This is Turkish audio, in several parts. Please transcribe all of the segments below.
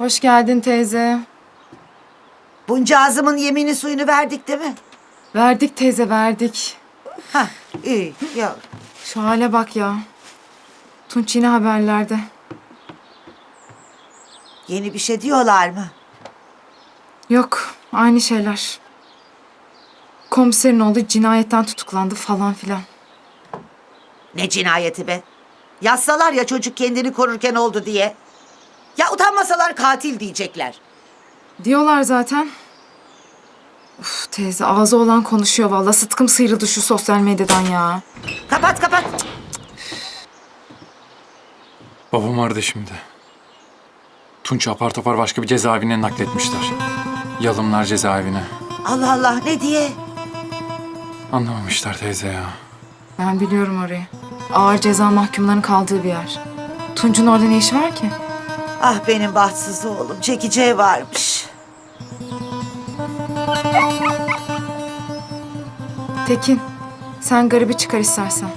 Hoş geldin teyze. Bunca ağzımın yemini suyunu verdik değil mi? Verdik teyze verdik. Hah iyi ya. Şu hale bak ya. Tunç yine haberlerde. Yeni bir şey diyorlar mı? Yok aynı şeyler. Komiserin oğlu cinayetten tutuklandı falan filan. Ne cinayeti be? Yazsalar ya çocuk kendini korurken oldu diye. Ya utanmasalar katil diyecekler. Diyorlar zaten. Uf teyze ağzı olan konuşuyor vallahi. Sıtkım sıyrıldı şu sosyal medyadan ya. Kapat kapat. Babam vardı şimdi. Tunç apar topar başka bir cezaevine nakletmişler. Yalımlar cezaevine. Allah Allah ne diye? Anlamamışlar teyze ya. Ben biliyorum orayı. Ağır ceza mahkumlarının kaldığı bir yer. Tunç'un orada ne işi var ki? Ah benim bahtsız oğlum çekeceği varmış. Tekin, sen garibi çıkar istersen.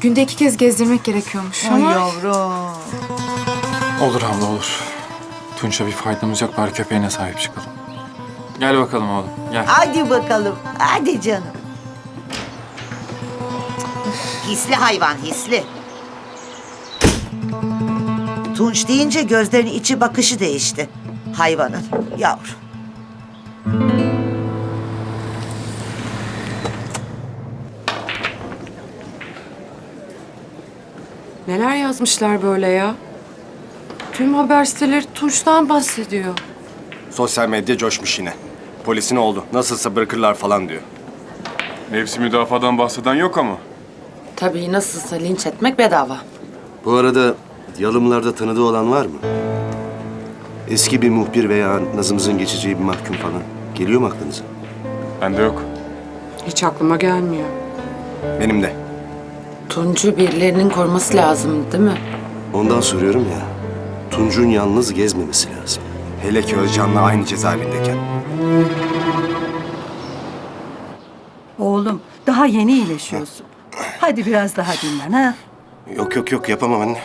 Günde iki kez gezdirmek gerekiyormuş Ay ama... yavrum. Olur abla olur. Tunç'a bir faydamız yok bari köpeğine sahip çıkalım. Gel bakalım oğlum gel. Hadi bakalım. Hadi canım. Hisli hayvan hisli. Tunç deyince gözlerinin içi bakışı değişti. Hayvanın yavrum. Neler yazmışlar böyle ya? Tüm haber siteleri Tunç'tan bahsediyor. Sosyal medya coşmuş yine. Polisin oldu. Nasılsa bırakırlar falan diyor. Nefsi müdafadan bahseden yok ama. Tabii nasılsa linç etmek bedava. Bu arada yalımlarda tanıdığı olan var mı? Eski bir muhbir veya nazımızın geçeceği bir mahkum falan. Geliyor mu aklınıza? Bende yok. Hiç aklıma gelmiyor. Benim de. Tunç'u birilerinin koruması lazım değil mi? Ondan soruyorum ya. Tunç'un yalnız gezmemesi lazım. Hele ki Özcan'la aynı cezaevindeyken. Oğlum daha yeni iyileşiyorsun. Hadi biraz daha dinlen ha. Yok yok yok yapamam anne.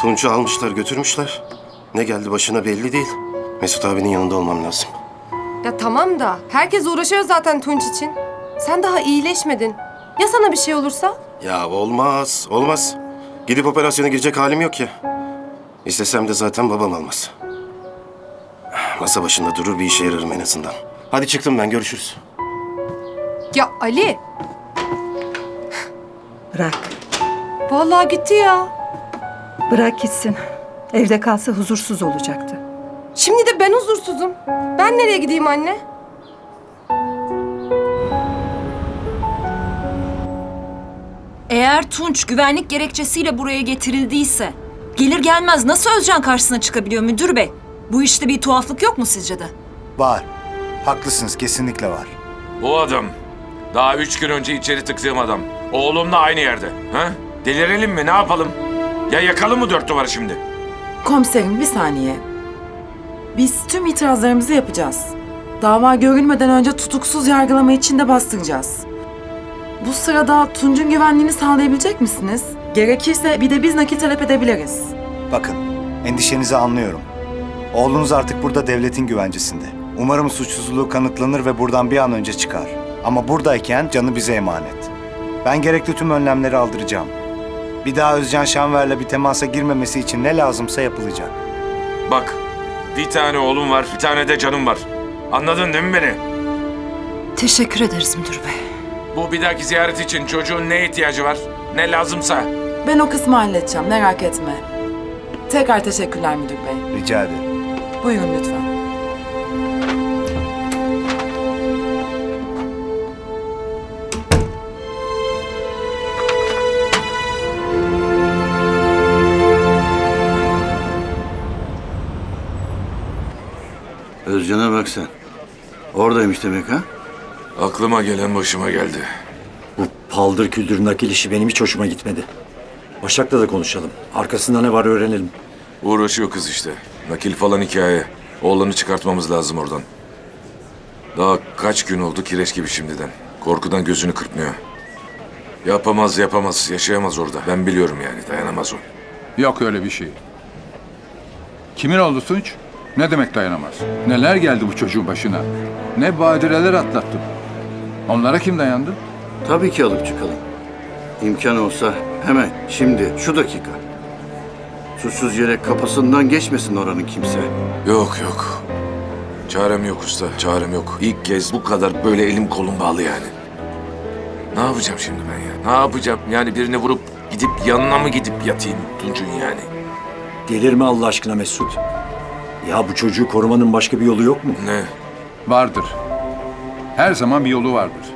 Tunç'u almışlar götürmüşler. Ne geldi başına belli değil. Mesut abinin yanında olmam lazım. Ya tamam da herkes uğraşıyor zaten Tunç için. Sen daha iyileşmedin. Ya sana bir şey olursa? Ya olmaz, olmaz. Gidip operasyona girecek halim yok ya. İstesem de zaten babam almaz. Masa başında durur bir işe yararım en azından. Hadi çıktım ben görüşürüz. Ya Ali, Bırak. vallahi gitti ya. Bırak gitsin. Evde kalsa huzursuz olacaktı. Şimdi de ben huzursuzum. Ben nereye gideyim anne? Eğer Tunç güvenlik gerekçesiyle buraya getirildiyse gelir gelmez nasıl Özcan karşısına çıkabiliyor müdür bey? Bu işte bir tuhaflık yok mu sizce de? Var. Haklısınız kesinlikle var. O adam. Daha üç gün önce içeri tıktığım adam. Oğlumla aynı yerde. Ha? Delirelim mi? Ne yapalım? Ya yakalım mı dört duvarı şimdi? Komiserim bir saniye. Biz tüm itirazlarımızı yapacağız. Dava görülmeden önce tutuksuz yargılama için de bastıracağız. Bu sırada Tunç'un güvenliğini sağlayabilecek misiniz? Gerekirse bir de biz nakit talep edebiliriz. Bakın, endişenizi anlıyorum. Oğlunuz artık burada devletin güvencesinde. Umarım suçsuzluğu kanıtlanır ve buradan bir an önce çıkar. Ama buradayken canı bize emanet. Ben gerekli tüm önlemleri aldıracağım. Bir daha Özcan Şanver'le bir temasa girmemesi için ne lazımsa yapılacak. Bak. Bir tane oğlum var, bir tane de canım var. Anladın değil mi beni? Teşekkür ederiz müdür bey. Bu bir dahaki ziyaret için çocuğun ne ihtiyacı var? Ne lazımsa. Ben o kısmı halledeceğim merak etme. Tekrar teşekkürler müdür bey. Rica ederim. Buyurun lütfen. Bak sen. Oradaymış demek ha? Aklıma gelen başıma geldi. Bu paldır küldür nakil işi benim hiç hoşuma gitmedi. Başak'la da konuşalım. Arkasında ne var öğrenelim. Uğraşıyor kız işte. Nakil falan hikaye. Oğlanı çıkartmamız lazım oradan. Daha kaç gün oldu kireç gibi şimdiden. Korkudan gözünü kırpmıyor. Yapamaz yapamaz. Yaşayamaz orada. Ben biliyorum yani. Dayanamaz o. Yok öyle bir şey. Kimin oldu Tunç? Ne demek dayanamaz? Neler geldi bu çocuğun başına? Ne badireler atlattı. Onlara kim dayandı? Tabii ki alıp çıkalım. İmkan olsa hemen, şimdi, şu dakika. Suçsuz yere kapısından geçmesin oranın kimse. Yok yok. Çarem yok usta, çarem yok. İlk kez bu kadar böyle elim kolum bağlı yani. Ne yapacağım şimdi ben ya? Ne yapacağım? Yani birini vurup gidip yanına mı gidip yatayım Tunç'un yani? Delirme Allah aşkına Mesut. Ya bu çocuğu korumanın başka bir yolu yok mu? Ne? Vardır. Her zaman bir yolu vardır.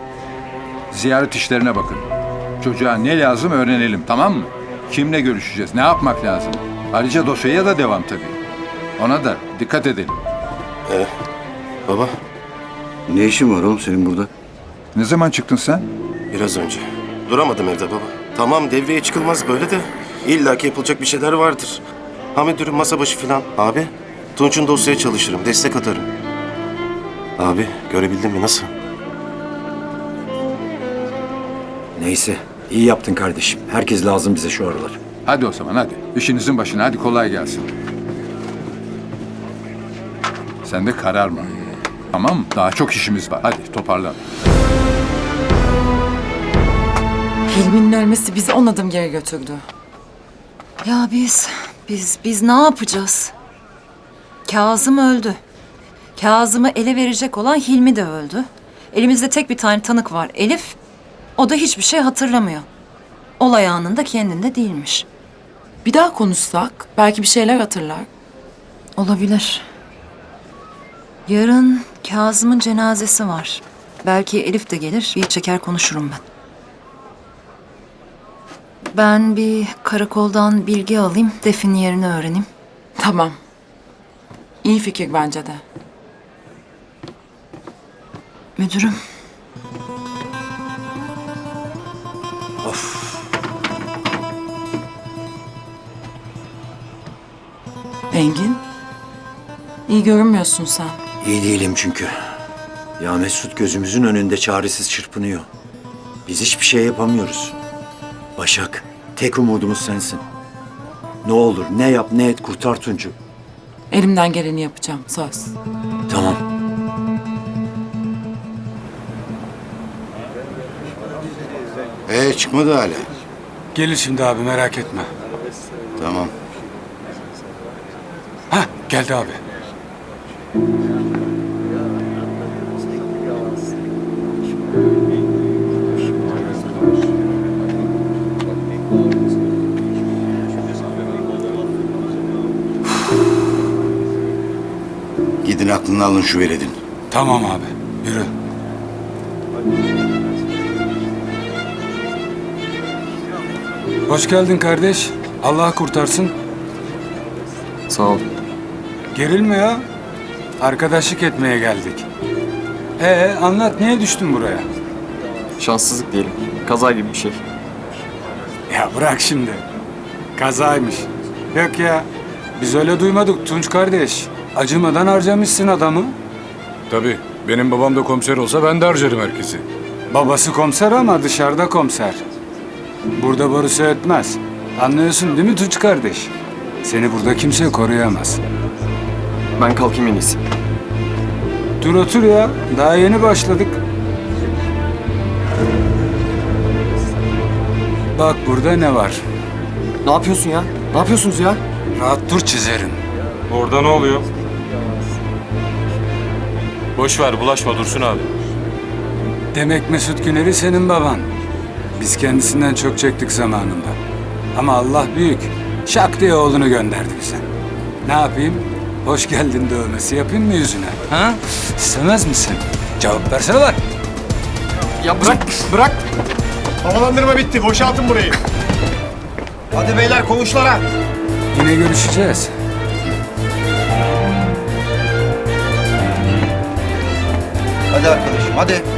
Ziyaret işlerine bakın. Çocuğa ne lazım öğrenelim tamam mı? Kimle görüşeceğiz? Ne yapmak lazım? Ayrıca dosyaya da devam tabii. Ona da dikkat edelim. Ee, baba Ne işin var oğlum senin burada? Ne zaman çıktın sen? biraz önce. Duramadım evde baba. Tamam devreye çıkılmaz böyle de. İlla ki yapılacak bir şeyler vardır. Ha müdürüm masa başı filan. Abi Tunç'un dosyaya çalışırım. Destek atarım. Abi görebildin mi nasıl? Neyse, iyi yaptın kardeşim. Herkes lazım bize şu aralar. Hadi o zaman hadi. İşinizin başına hadi kolay gelsin. Sen de kararma. Tamam mı? Daha çok işimiz var. Hadi toparlan. Hilmi'nin ölmesi bizi on adım geri götürdü. Ya biz, biz, biz ne yapacağız? Kazım öldü. Kazım'ı ele verecek olan Hilmi de öldü. Elimizde tek bir tane tanık var Elif. O da hiçbir şey hatırlamıyor. Olay anında kendinde değilmiş. Bir daha konuşsak belki bir şeyler hatırlar. Olabilir. Yarın Kazım'ın cenazesi var. Belki Elif de gelir, bir çeker konuşurum ben. Ben bir karakoldan bilgi alayım, defin yerini öğreneyim. Tamam. İyi fikir bence de. Müdürüm, Engin. İyi görünmüyorsun sen. İyi değilim çünkü. Ya Mesut gözümüzün önünde çaresiz çırpınıyor. Biz hiçbir şey yapamıyoruz. Başak, tek umudumuz sensin. Ne olur ne yap ne et kurtar Tunç'u. Elimden geleni yapacağım. Söz. Tamam. Ee çıkmadı hala. Gelir şimdi abi merak etme. Tamam. Hah geldi abi. Aklını alın şu veledin. Tamam abi yürü. Hoş geldin kardeş. Allah kurtarsın. Sağ ol. Gerilme ya. Arkadaşlık etmeye geldik. Ee anlat niye düştün buraya? Şanssızlık diyelim. Kaza gibi bir şey. Ya bırak şimdi. Kazaymış. Yok ya. Biz öyle duymadık Tunç kardeş. Acımadan harcamışsın adamı. Tabii. Benim babam da komiser olsa ben de harcarım herkesi. Babası komiser ama dışarıda komiser. Burada borusu ötmez. Anlıyorsun değil mi Tunç kardeş? Seni burada kimse koruyamaz. Ben kalkayım en iyisi. Dur otur ya. Daha yeni başladık. Bak burada ne var? Ne yapıyorsun ya? Ne yapıyorsunuz ya? Rahat dur çizerim. Orada ne oluyor? Boş ver bulaşma Dursun abi. Demek Mesut Güner'i senin baban. Biz kendisinden çok çektik zamanında. Ama Allah büyük. Şak diye oğlunu gönderdi bize. Ne yapayım? Hoş geldin dövmesi yapayım mı yüzüne? Ha? İstemez misin? Cevap versene lan. Ya bırak, bırak. Havalandırma bitti. Boşaltın burayı. Hadi beyler koğuşlara. Yine görüşeceğiz. Hadi arkadaşım hadi.